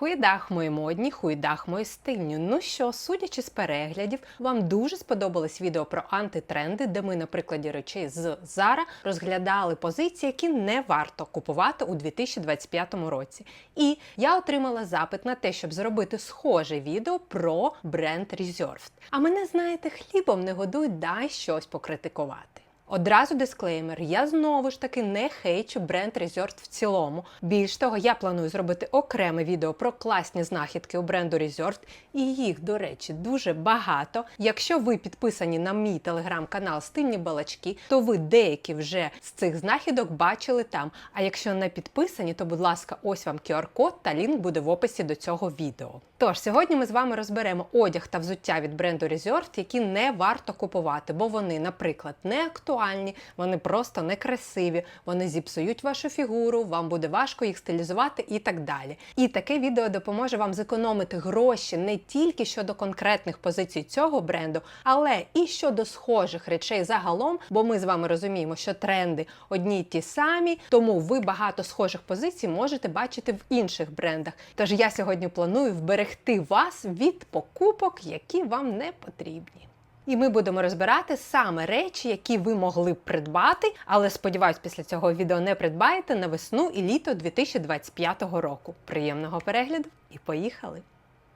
Хуїдах мої модні, хуїдах мої стильні. Ну що, судячи з переглядів, вам дуже сподобалось відео про антитренди, де ми на прикладі речей з Zara розглядали позиції, які не варто купувати у 2025 році. І я отримала запит на те, щоб зробити схоже відео про бренд Reserved. А мене, знаєте, хлібом не годують, дай щось покритикувати. Одразу дисклеймер, я знову ж таки не хейчу бренд Reserved в цілому. Більш того, я планую зробити окреме відео про класні знахідки у бренду Reserved, і їх, до речі, дуже багато. Якщо ви підписані на мій телеграм-канал Стильні Балачки, то ви деякі вже з цих знахідок бачили там. А якщо не підписані, то будь ласка, ось вам QR-код та лінк буде в описі до цього відео. Тож сьогодні ми з вами розберемо одяг та взуття від бренду Reserved, які не варто купувати, бо вони, наприклад, не актуальні, вони просто некрасиві, вони зіпсують вашу фігуру, вам буде важко їх стилізувати і так далі. І таке відео допоможе вам зекономити гроші не тільки щодо конкретних позицій цього бренду, але і щодо схожих речей загалом, бо ми з вами розуміємо, що тренди одні й ті самі, тому ви багато схожих позицій можете бачити в інших брендах. Тож я сьогодні планую вберегти вас від покупок, які вам не потрібні. І ми будемо розбирати саме речі, які ви могли б придбати, але сподіваюсь, після цього відео не придбаєте на весну і літо 2025 року. Приємного перегляду і поїхали!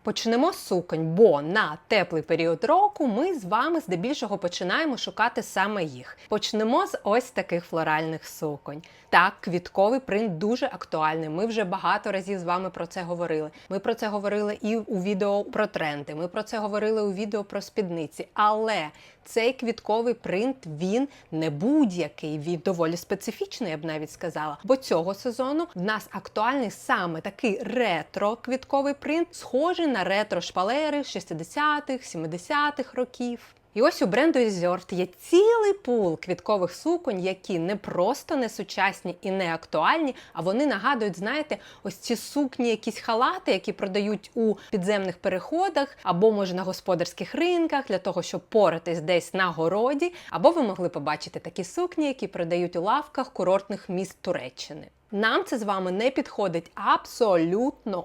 Почнемо з суконь, бо на теплий період року ми з вами здебільшого починаємо шукати саме їх. Почнемо з ось таких флоральних суконь. Так, квітковий принт дуже актуальний. Ми вже багато разів з вами про це говорили. Ми про це говорили і у відео про тренди. Ми про це говорили у відео про спідниці. Але цей квітковий принт він не будь-який, він доволі специфічний, я б навіть сказала. Бо цього сезону в нас актуальний саме такий ретро-квітковий принт, схожий на ретро-шпалери 60-х, 70-х років. І ось у бренду Reserved є цілий пул квіткових суконь, які не просто не сучасні і не актуальні, а вони нагадують, знаєте, ось ці сукні, якісь халати, які продають у підземних переходах, або може на господарських ринках для того, щоб поратись десь на городі, або ви могли побачити такі сукні, які продають у лавках курортних міст Туреччини. Нам це з вами не підходить абсолютно.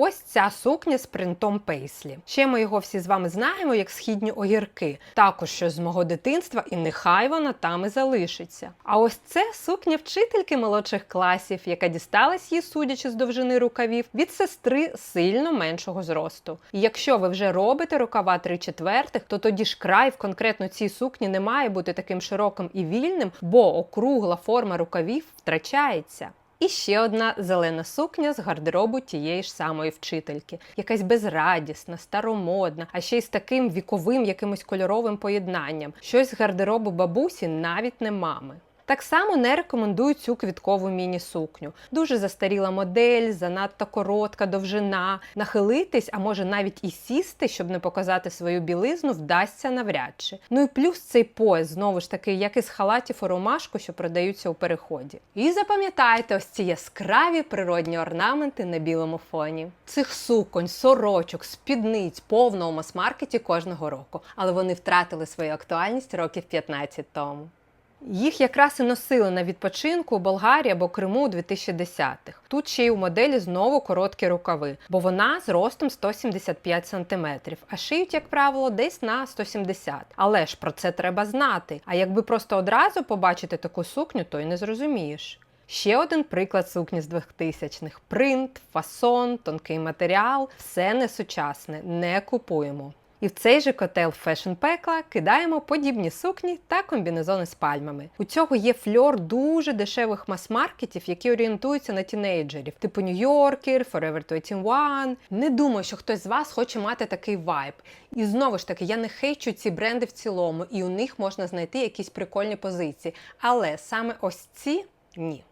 Ось ця сукня з принтом пейслі. Ще ми його всі з вами знаємо як східні огірки. Також щось з мого дитинства, і нехай вона там і залишиться. А ось це сукня вчительки молодших класів, яка дісталась їй, судячи з довжини рукавів, від сестри сильно меншого зросту. І якщо ви вже робите рукава 3 четвертих, то тоді ж край в конкретно цій сукні не має бути таким широким і вільним, бо округла форма рукавів втрачається. І ще одна зелена сукня з гардеробу тієї ж самої вчительки, якась безрадісна, старомодна, а ще й з таким віковим якимось кольоровим поєднанням. Щось з гардеробу бабусі, навіть не мами. Так само не рекомендую цю квіткову міні-сукню. Дуже застаріла модель, занадто коротка довжина. Нахилитись, а може навіть і сісти, щоб не показати свою білизну, вдасться навряд чи. Ну і плюс цей пояс, знову ж таки, як із халатів у ромашку, що продаються у переході. І запам'ятайте ось ці яскраві природні орнаменти на білому фоні. Цих суконь, сорочок, спідниць повно у мас-маркеті кожного року, але вони втратили свою актуальність років 15 тому. Їх якраз і носили на відпочинку у Болгарії або Криму у 2010-х. Тут ще й у моделі знову короткі рукави, бо вона з ростом 175 см, а шиють, як правило, десь на 170 Але ж про це треба знати. А якби просто одразу побачити таку сукню, то й не зрозумієш. Ще один приклад сукні з 2000-х. Принт, фасон, тонкий матеріал все не сучасне, не купуємо. І в цей же котел фешн пекла кидаємо подібні сукні та комбінезони з пальмами. У цього є фльор дуже дешевих мас-маркетів, які орієнтуються на тінейджерів, типу Нью-Йоркер, Forever 21. Не думаю, що хтось з вас хоче мати такий вайб. І знову ж таки, я не хейчу ці бренди в цілому, і у них можна знайти якісь прикольні позиції. Але саме ось ці ні.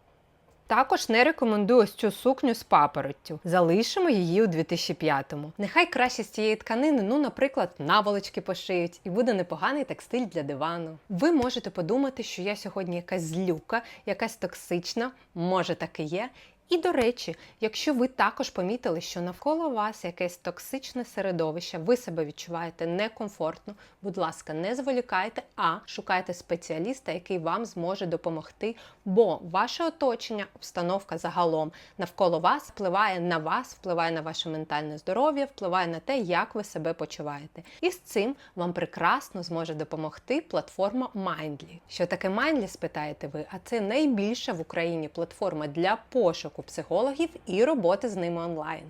Також не рекомендую ось цю сукню з папороттю. Залишимо її у 2005-му. Нехай краще з цієї тканини, ну, наприклад, наволочки пошиють, і буде непоганий текстиль для дивану. Ви можете подумати, що я сьогодні якась злюка, якась токсична, може так і є. І до речі, якщо ви також помітили, що навколо вас якесь токсичне середовище, ви себе відчуваєте некомфортно, будь ласка, не зволікайте, а шукайте спеціаліста, який вам зможе допомогти, бо ваше оточення, обстановка загалом навколо вас впливає на вас, впливає на ваше ментальне здоров'я, впливає на те, як ви себе почуваєте. І з цим вам прекрасно зможе допомогти платформа Mindly. Що таке Mindly, спитаєте ви? А це найбільша в Україні платформа для пошуку психологів і роботи з ними онлайн.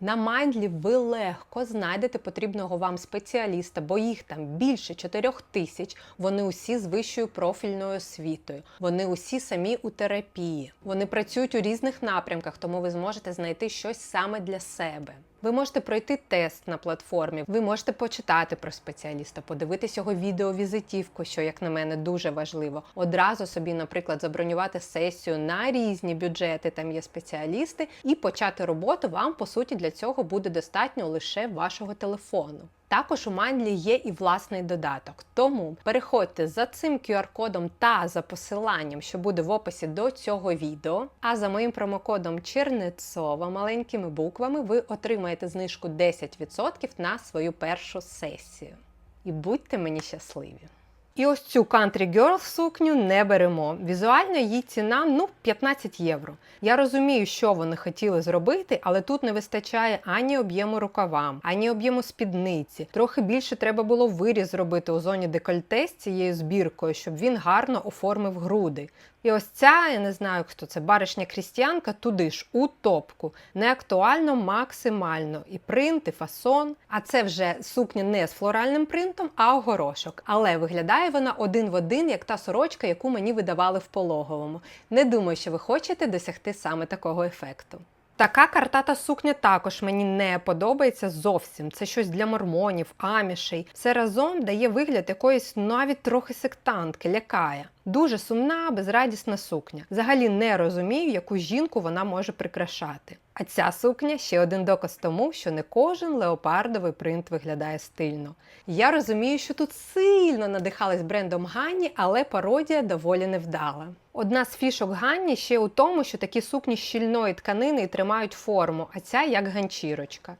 На Mindly ви легко знайдете потрібного вам спеціаліста, бо їх там більше 4 тисяч. Вони усі з вищою профільною освітою. Вони усі самі у терапії. Вони працюють у різних напрямках, тому ви зможете знайти щось саме для себе. Ви можете пройти тест на платформі, ви можете почитати про спеціаліста, подивитись його відеовізитівку, що, як на мене, дуже важливо. Одразу собі, наприклад, забронювати сесію на різні бюджети, там є спеціалісти, і почати роботу вам, по суті, для цього буде достатньо лише вашого телефону. Також у Мандлі є і власний додаток. Тому переходьте за цим QR-кодом та за посиланням, що буде в описі до цього відео. А за моїм промокодом Чернецова маленькими буквами ви отримаєте знижку 10% на свою першу сесію. І будьте мені щасливі! І ось цю Country Girl сукню не беремо. Візуально її ціна ну 15 євро. Я розумію, що вони хотіли зробити, але тут не вистачає ані об'єму рукавам, ані об'єму спідниці. Трохи більше треба було виріз зробити у зоні декольте з цією збіркою, щоб він гарно оформив груди. І ось ця, я не знаю, хто це, баришня крістіанка, туди ж, у топку. Не актуально максимально. І принт, і фасон. А це вже сукня не з флоральним принтом, а огорошок. Але виглядає вона один в один, як та сорочка, яку мені видавали в пологовому. Не думаю, що ви хочете досягти саме такого ефекту. Така картата сукня також мені не подобається зовсім. Це щось для мормонів, амішей. Все разом дає вигляд якоїсь навіть трохи сектантки, лякає. Дуже сумна, безрадісна сукня. Взагалі не розумію, яку жінку вона може прикрашати. А ця сукня ще один доказ тому, що не кожен леопардовий принт виглядає стильно. Я розумію, що тут сильно надихались брендом Ганні, але пародія доволі невдала. Одна з фішок Ганні ще у тому, що такі сукні щільної тканини і тримають форму, а ця як ганчірочка.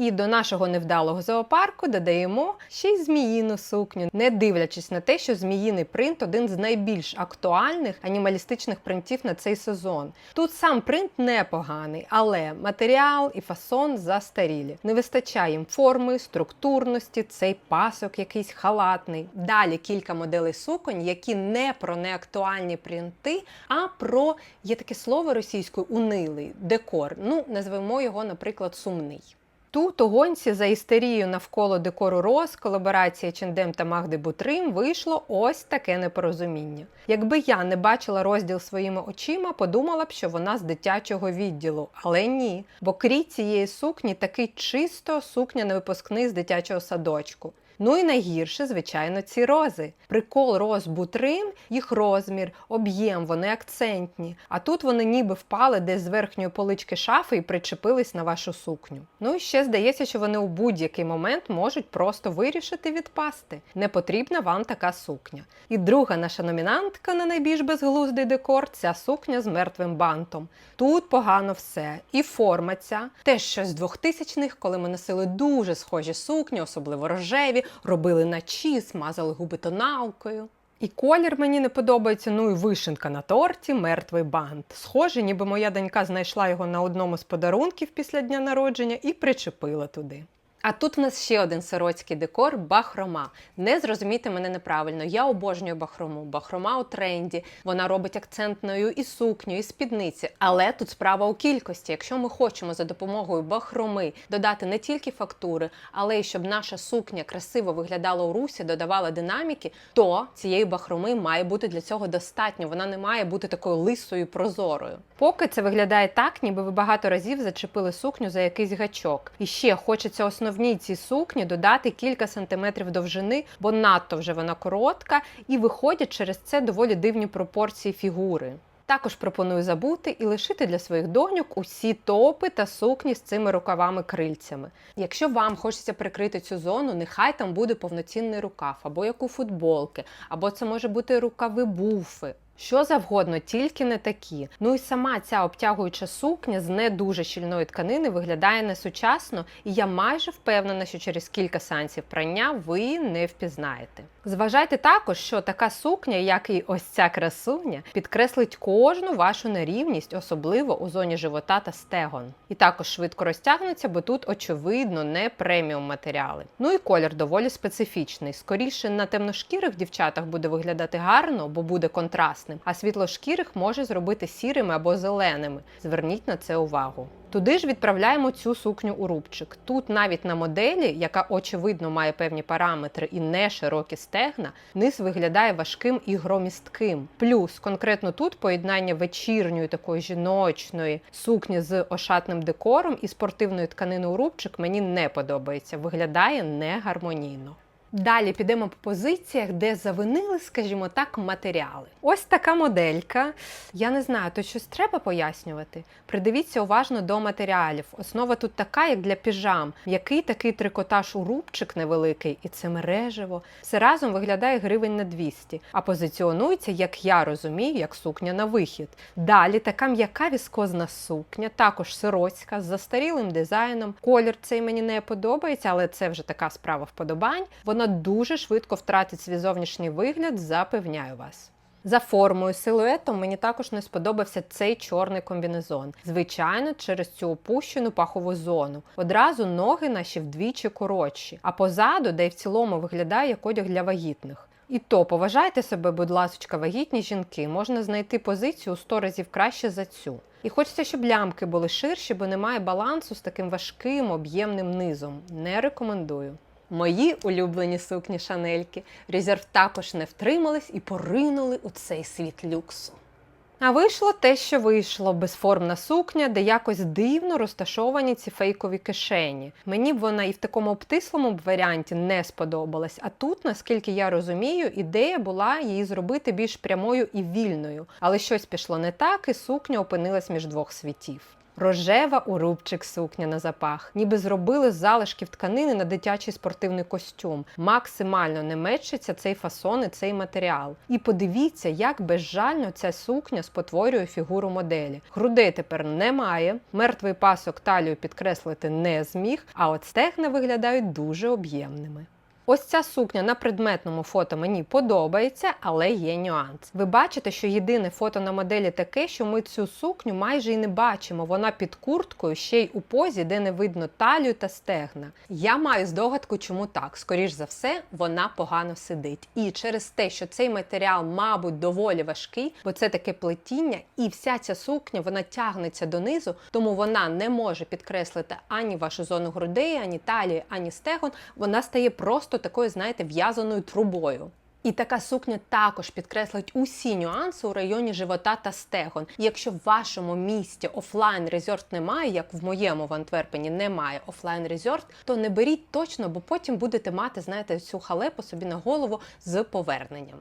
І до нашого невдалого зоопарку додаємо ще й зміїну сукню, не дивлячись на те, що зміїний принт один з найбільш актуальних анімалістичних принтів на цей сезон. Тут сам принт непоганий, але матеріал і фасон застарілі. Не вистачає їм форми, структурності, цей пасок якийсь халатний. Далі кілька моделей суконь, які не про неактуальні принти, а про є таке слово російською унилий декор. Ну, назвемо його, наприклад, сумний. Тут у гонці за істерію навколо декору роз, колаборація Чендем та Магди Бутрим вийшло ось таке непорозуміння. Якби я не бачила розділ своїми очима, подумала б, що вона з дитячого відділу, але ні. Бо крій цієї сукні такий чисто сукня на випускний з дитячого садочку. Ну і найгірше, звичайно, ці рози. Прикол роз бутрим, їх розмір, об'єм, вони акцентні. А тут вони ніби впали десь з верхньої полички шафи і причепились на вашу сукню. Ну і ще здається, що вони у будь-який момент можуть просто вирішити відпасти. Не потрібна вам така сукня. І друга наша номінантка на найбільш безглуздий декор ця сукня з мертвим бантом. Тут погано все. І форма ця, теж щось з 2000-х, коли ми носили дуже схожі сукні, особливо рожеві робили начі, смазали губи тоналкою. І колір мені не подобається, ну і вишенка на торті, мертвий бант. Схоже, ніби моя донька знайшла його на одному з подарунків після дня народження і причепила туди. А тут в нас ще один сиротський декор бахрома. Не зрозумійте мене неправильно. Я обожнюю бахрому. Бахрома у тренді. Вона робить акцентною і сукню, і спідниці. Але тут справа у кількості. Якщо ми хочемо за допомогою бахроми додати не тільки фактури, але й щоб наша сукня красиво виглядала у русі, додавала динаміки, то цієї бахроми має бути для цього достатньо. Вона не має бути такою лисою прозорою. Поки це виглядає так, ніби ви багато разів зачепили сукню за якийсь гачок. І ще хочеться основній цій сукні додати кілька сантиметрів довжини, бо надто вже вона коротка, і виходять через це доволі дивні пропорції фігури. Також пропоную забути і лишити для своїх доньок усі топи та сукні з цими рукавами-крильцями. Якщо вам хочеться прикрити цю зону, нехай там буде повноцінний рукав, або як у футболки, або це може бути рукави буфи. Що завгодно, тільки не такі. Ну і сама ця обтягуюча сукня з не дуже щільної тканини виглядає несучасно, і я майже впевнена, що через кілька сеансів прання ви не впізнаєте. Зважайте також, що така сукня, як і ось ця красуня, підкреслить кожну вашу нерівність, особливо у зоні живота та стегон. І також швидко розтягнеться, бо тут очевидно не преміум матеріали. Ну і колір доволі специфічний. Скоріше на темношкірих дівчатах буде виглядати гарно, бо буде контрастним, а світлошкірих може зробити сірими або зеленими. Зверніть на це увагу. Туди ж відправляємо цю сукню у рубчик. Тут навіть на моделі, яка очевидно має певні параметри і не широкі стегна, низ виглядає важким і громістким. Плюс конкретно тут поєднання вечірньої такої жіночної сукні з ошатним декором і спортивної тканини у рубчик мені не подобається. Виглядає не гармонійно. Далі підемо по позиціях, де завинили, скажімо так, матеріали. Ось така моделька. Я не знаю, тут щось треба пояснювати. Придивіться уважно до матеріалів. Основа тут така, як для піжам. Який такий трикотаж у рубчик невеликий, і це мережево. Все разом виглядає гривень на 200, а позиціонується, як я розумію, як сукня на вихід. Далі така м'яка віскозна сукня, також сироцька, з застарілим дизайном. Колір цей мені не подобається, але це вже така справа вподобань. Дуже швидко втратить свій зовнішній вигляд, запевняю вас. За формою, силуетом мені також не сподобався цей чорний комбінезон. Звичайно, через цю опущену пахову зону. Одразу ноги наші вдвічі коротші, а позаду, де й в цілому виглядає як одяг для вагітних. І то поважайте себе, будь ласочка, вагітні жінки, можна знайти позицію у 100 разів краще за цю. І хочеться, щоб лямки були ширші, бо немає балансу з таким важким об'ємним низом. Не рекомендую. Мої улюблені сукні шанельки резерв також не втримались і поринули у цей світ люксу. А вийшло те, що вийшло безформна сукня, де якось дивно розташовані ці фейкові кишені. Мені б вона і в такому обтислому варіанті не сподобалась. А тут, наскільки я розумію, ідея була її зробити більш прямою і вільною. Але щось пішло не так, і сукня опинилась між двох світів. Рожева у рубчик сукня на запах, ніби зробили з залишків тканини на дитячий спортивний костюм. Максимально не мечиться цей фасон і цей матеріал. І подивіться, як безжально ця сукня спотворює фігуру моделі. Грудей тепер немає, мертвий пасок талію підкреслити не зміг, а от стегна виглядають дуже об'ємними. Ось ця сукня на предметному фото мені подобається, але є нюанс. Ви бачите, що єдине фото на моделі таке, що ми цю сукню майже і не бачимо. Вона під курткою ще й у позі, де не видно талію та стегна. Я маю здогадку, чому так. Скоріш за все, вона погано сидить. І через те, що цей матеріал, мабуть, доволі важкий, бо це таке плетіння, і вся ця сукня вона тягнеться донизу, тому вона не може підкреслити ані вашу зону грудей, ані талії, ані стегон. Вона стає просто такою, знаєте, в'язаною трубою. І така сукня також підкреслить усі нюанси у районі живота та стегон. Якщо в вашому місті офлайн резорт немає, як в моєму в Антверпені немає офлайн резорт, то не беріть точно, бо потім будете мати, знаєте, цю халепу собі на голову з поверненням.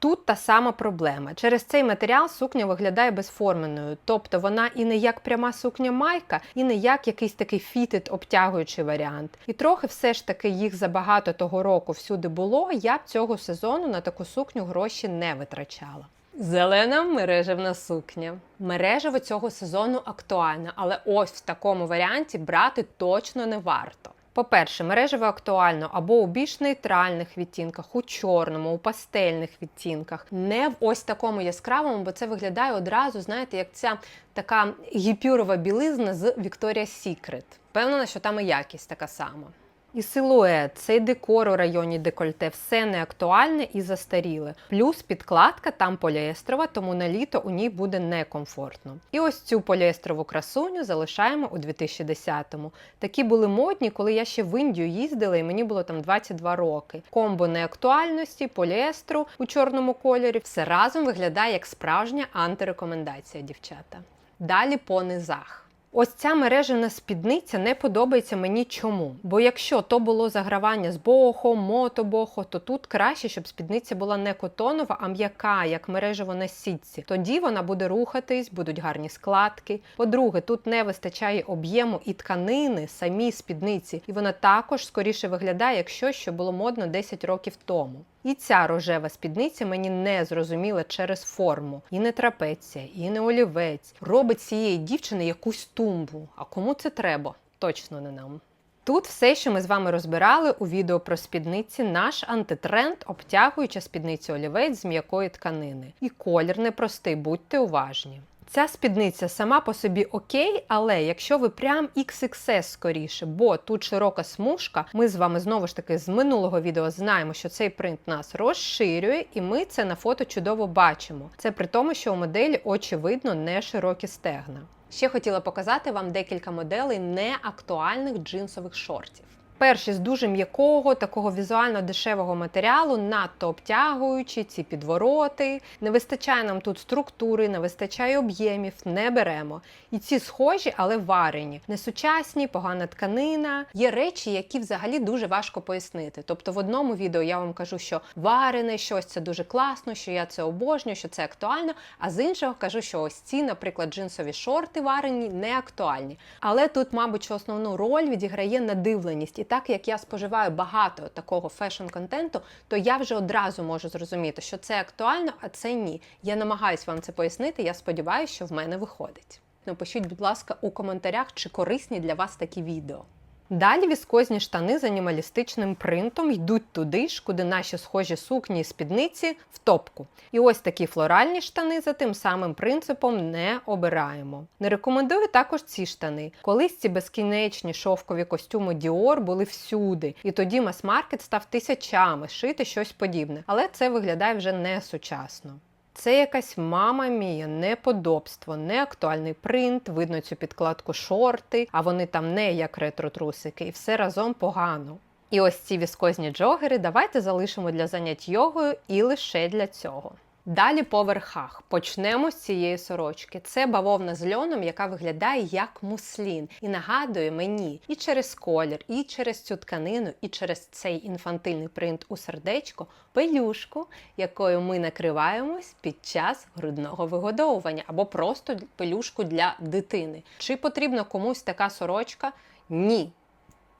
Тут та сама проблема. Через цей матеріал сукня виглядає безформеною, тобто вона і не як пряма сукня майка, і не як якийсь такий фітит обтягуючий варіант. І трохи все ж таки їх забагато того року всюди було. Я б цього сезону на таку сукню гроші не витрачала. Зелена мережевна сукня. Мережево цього сезону актуальна, але ось в такому варіанті брати точно не варто. По-перше, мережево актуально або у більш нейтральних відтінках, у чорному, у пастельних відтінках, не в ось такому яскравому, бо це виглядає одразу, знаєте, як ця така гіпюрова білизна з Victoria's Secret. Впевнена, що там і якість така сама. І силует, цей декор у районі декольте, все не актуальне і застаріле. Плюс підкладка там поліестрова, тому на літо у ній буде некомфортно. І ось цю поліестрову красуню залишаємо у 2010-му. Такі були модні, коли я ще в Індію їздила, і мені було там 22 роки. Комбо неактуальності, поліестру у чорному кольорі, все разом виглядає як справжня антирекомендація, дівчата. Далі по низах. Ось ця мережена спідниця не подобається мені чому. Бо якщо то було загравання з бохо, мотобохо, то тут краще, щоб спідниця була не котонова, а м'яка, як мережево на сітці. Тоді вона буде рухатись, будуть гарні складки. По-друге, тут не вистачає об'єму і тканини, самі спідниці, і вона також скоріше виглядає як щось, що було модно 10 років тому. І ця рожева спідниця мені не зрозуміла через форму. І не трапеція, і не олівець. Робить цієї дівчини якусь тумбу. А кому це треба? Точно не нам. Тут все, що ми з вами розбирали у відео про спідниці, наш антитренд, обтягуюча спідниця олівець з м'якої тканини. І колір непростий, будьте уважні. Ця спідниця сама по собі окей, але якщо ви прям XXS скоріше, бо тут широка смужка, ми з вами знову ж таки з минулого відео знаємо, що цей принт нас розширює, і ми це на фото чудово бачимо. Це при тому, що у моделі очевидно не широкі стегна. Ще хотіла показати вам декілька моделей неактуальних джинсових шортів. Перші з дуже м'якого, такого візуально дешевого матеріалу, надто обтягуючі ці підвороти. Не вистачає нам тут структури, не вистачає об'ємів, не беремо. І ці схожі, але варені, несучасні, погана тканина. Є речі, які взагалі дуже важко пояснити. Тобто в одному відео я вам кажу, що варене щось це дуже класно, що я це обожнюю, що це актуально. А з іншого кажу, що ось ці, наприклад, джинсові шорти варені не актуальні. Але тут, мабуть, основну роль відіграє надивленість. Так як я споживаю багато такого фешн-контенту, то я вже одразу можу зрозуміти, що це актуально, а це ні. Я намагаюся вам це пояснити. Я сподіваюся, що в мене виходить. Напишіть, будь ласка, у коментарях, чи корисні для вас такі відео. Далі віскозні штани з анімалістичним принтом йдуть туди ж, куди наші схожі сукні і спідниці в топку. І ось такі флоральні штани за тим самим принципом не обираємо. Не рекомендую також ці штани. Колись ці безкінечні шовкові костюми Dior були всюди, і тоді мас-маркет став тисячами шити щось подібне. Але це виглядає вже не сучасно. Це якась мама мія, неподобство, неактуальний принт, видно цю підкладку шорти, а вони там не як ретро-трусики, і все разом погано. І ось ці віскозні джогери давайте залишимо для занять йогою і лише для цього. Далі по верхах. Почнемо з цієї сорочки. Це бавовна з льоном, яка виглядає як муслін, і нагадує мені і через колір, і через цю тканину, і через цей інфантильний принт у сердечко пелюшку, якою ми накриваємось під час грудного вигодовування, або просто пелюшку для дитини. Чи потрібна комусь така сорочка? Ні.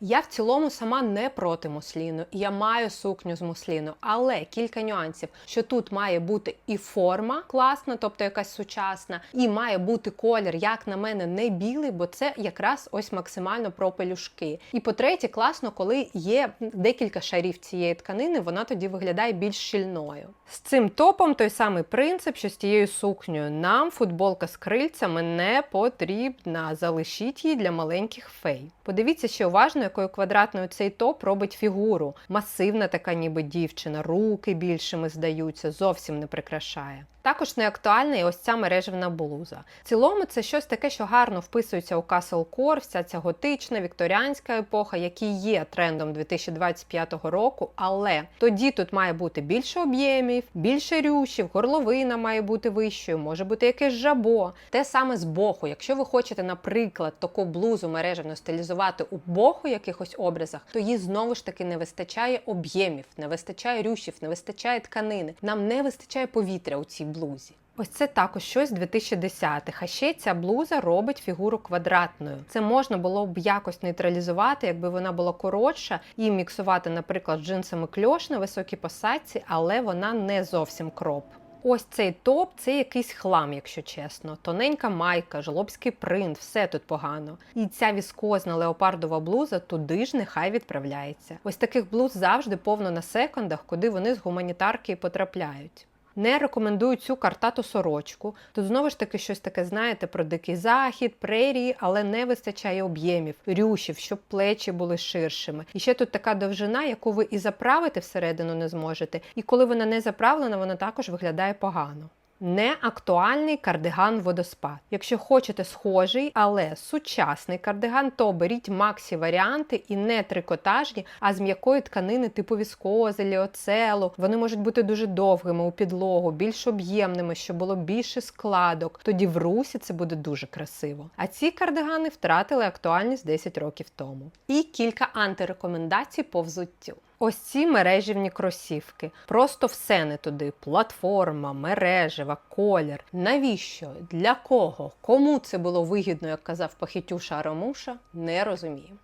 Я в цілому сама не проти мусліну, я маю сукню з мусліну, але кілька нюансів, що тут має бути і форма класна, тобто якась сучасна, і має бути колір, як на мене, не білий, бо це якраз ось максимально про пелюшки. І по-третє, класно, коли є декілька шарів цієї тканини, вона тоді виглядає більш щільною. З цим топом той самий принцип, що з тією сукнею. Нам футболка з крильцями не потрібна. Залишіть її для маленьких фей. Подивіться ще уважно, якою квадратною цей топ робить фігуру. Масивна така, ніби дівчина, руки більшими здаються, зовсім не прикрашає. Також не актуальна і ось ця мережевна блуза. В цілому це щось таке, що гарно вписується у Core, вся ця готична, вікторіанська епоха, які є трендом 2025 року, але тоді тут має бути більше об'ємів, більше рюшів, горловина має бути вищою, може бути якесь жабо. Те саме з боху. Якщо ви хочете, наприклад, таку блузу мережевну стилізувати у боху якихось образах, то їй знову ж таки не вистачає об'ємів, не вистачає рюшів, не вистачає тканини. Нам не вистачає повітря у цій блузі. Ось це також щось з 2010-х. А ще ця блуза робить фігуру квадратною. Це можна було б якось нейтралізувати, якби вона була коротша і міксувати, наприклад, джинсами кльош на високій посадці, але вона не зовсім кроп. Ось цей топ це якийсь хлам, якщо чесно. Тоненька майка, жлобський принт, все тут погано. І ця віскозна леопардова блуза туди ж нехай відправляється. Ось таких блуз завжди повно на секондах, куди вони з гуманітарки і потрапляють. Не рекомендую цю картату сорочку. Тут знову ж таки щось таке, знаєте, про дикий захід, прерії, але не вистачає об'ємів, рюшів, щоб плечі були ширшими. І ще тут така довжина, яку ви і заправити всередину не зможете. І коли вона не заправлена, вона також виглядає погано. Неактуальний кардиган водоспад. Якщо хочете схожий, але сучасний кардиган, то беріть максі варіанти і не трикотажні, а з м'якої тканини типу віскози, ліоцелу. Вони можуть бути дуже довгими у підлогу, більш об'ємними, щоб було більше складок. Тоді в русі це буде дуже красиво. А ці кардигани втратили актуальність 10 років тому. І кілька антирекомендацій по взуттю. Ось ці мережівні кросівки. Просто все не туди. Платформа, мережева, колір. Навіщо? Для кого? Кому це було вигідно, як казав Пахітюша Арамуша, не розумію.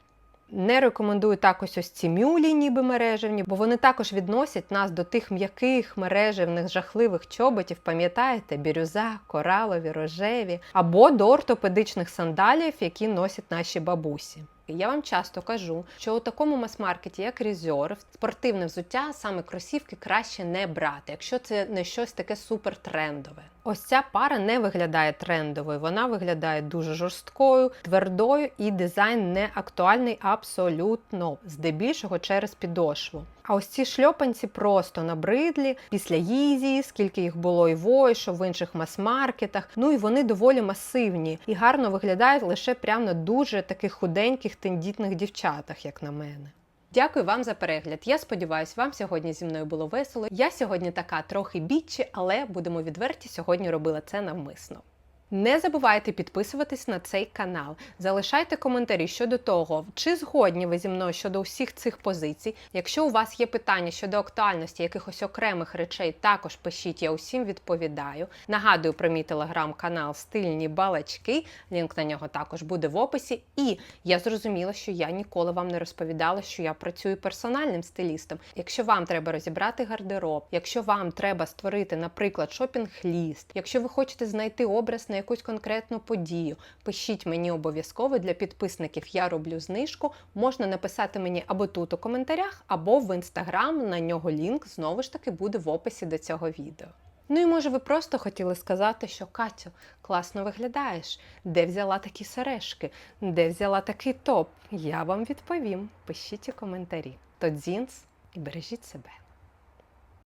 Не рекомендую також ось ці мюлі, ніби мережевні, бо вони також відносять нас до тих м'яких мережевних жахливих чоботів, пам'ятаєте, бірюза, коралові, рожеві, або до ортопедичних сандалів, які носять наші бабусі. Я вам часто кажу, що у такому мас-маркеті, як Reserve, спортивне взуття, саме кросівки, краще не брати, якщо це не щось таке супертрендове. Ось ця пара не виглядає трендовою, вона виглядає дуже жорсткою, твердою, і дизайн не актуальний абсолютно, здебільшого через підошву. А ось ці шльопанці просто набридлі після Їзі, скільки їх було і в Ойшо, в інших мас-маркетах. Ну і вони доволі масивні і гарно виглядають лише прямо на дуже таких худеньких тендітних дівчатах, як на мене. Дякую вам за перегляд. Я сподіваюся, вам сьогодні зі мною було весело. Я сьогодні така трохи бічі, але будемо відверті, сьогодні робила це навмисно. Не забувайте підписуватись на цей канал. Залишайте коментарі щодо того, чи згодні ви зі мною щодо усіх цих позицій. Якщо у вас є питання щодо актуальності якихось окремих речей, також пишіть, я усім відповідаю. Нагадую про мій телеграм-канал Стильні балачки. Лінк на нього також буде в описі. І я зрозуміла, що я ніколи вам не розповідала, що я працюю персональним стилістом. Якщо вам треба розібрати гардероб, якщо вам треба створити, наприклад, шопінг-ліст, якщо ви хочете знайти образ якусь конкретну подію, пишіть мені обов'язково для підписників. Я роблю знижку. Можна написати мені або тут у коментарях, або в інстаграм. На нього лінк знову ж таки буде в описі до цього відео. Ну і може ви просто хотіли сказати, що Катю, класно виглядаєш, де взяла такі сережки, де взяла такий топ? Я вам відповім. Пишіть у коментарі. То дзінс і бережіть себе.